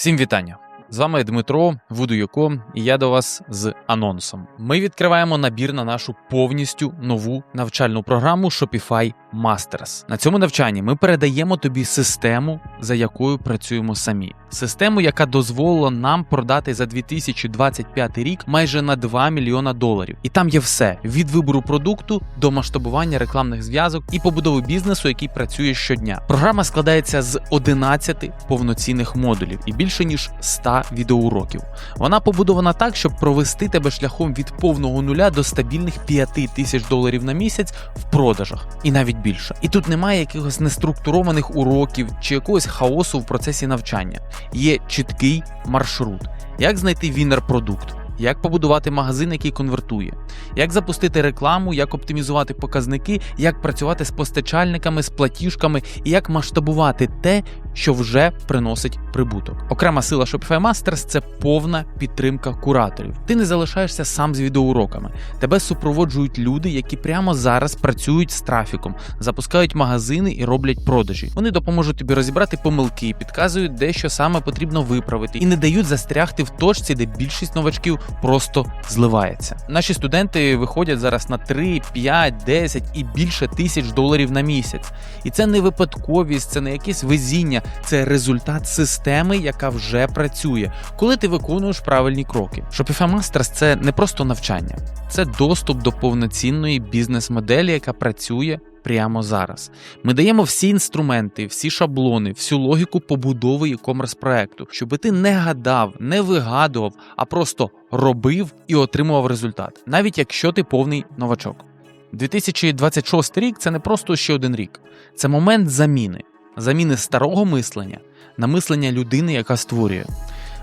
Всім вітання! З вами Дмитро Вудуйко, і я до вас з анонсом. Ми відкриваємо набір на нашу повністю нову навчальну програму Shopify Masters. На цьому навчанні ми передаємо тобі систему, за якою працюємо самі. Систему, яка дозволила нам продати за 2025 рік майже на 2 мільйона доларів. І там є все: від вибору продукту до масштабування рекламних зв'язок і побудови бізнесу, який працює щодня. Програма складається з 11 повноцінних модулів і більше ніж 100 відеоуроків. Вона побудована так, щоб провести тебе шляхом від повного нуля до стабільних 5 тисяч доларів на місяць в продажах, і навіть більше. І тут немає якихось неструктурованих уроків чи якогось хаосу в процесі навчання. Є чіткий маршрут, як знайти вінер продукт. Як побудувати магазин, який конвертує, як запустити рекламу, як оптимізувати показники, як працювати з постачальниками, з платіжками і як масштабувати те, що вже приносить прибуток. Окрема сила Shopify Masters – це повна підтримка кураторів. Ти не залишаєшся сам з відеоуроками. Тебе супроводжують люди, які прямо зараз працюють з трафіком, запускають магазини і роблять продажі. Вони допоможуть тобі розібрати помилки, підказують, де що саме потрібно виправити, і не дають застрягти в точці, де більшість новачків просто зливається. Наші студенти виходять зараз на 3, 5, 10 і більше тисяч доларів на місяць. І це не випадковість, це не якесь везіння, це результат системи, яка вже працює, коли ти виконуєш правильні кроки. Shopify Masters – це не просто навчання, це доступ до повноцінної бізнес-моделі, яка працює. Прямо зараз ми даємо всі інструменти, всі шаблони, всю логіку побудови e-commerce проекту, щоб ти не гадав, не вигадував, а просто робив і отримував результат, навіть якщо ти повний новачок. 2026 рік це не просто ще один рік, це момент заміни, заміни старого мислення на мислення людини, яка створює,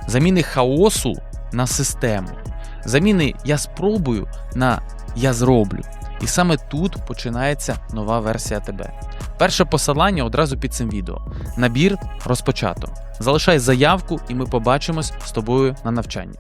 заміни хаосу на систему, заміни я спробую на я зроблю. І саме тут починається нова версія тебе. Перше посилання одразу під цим відео. Набір розпочато. Залишай заявку, і ми побачимось з тобою на навчанні.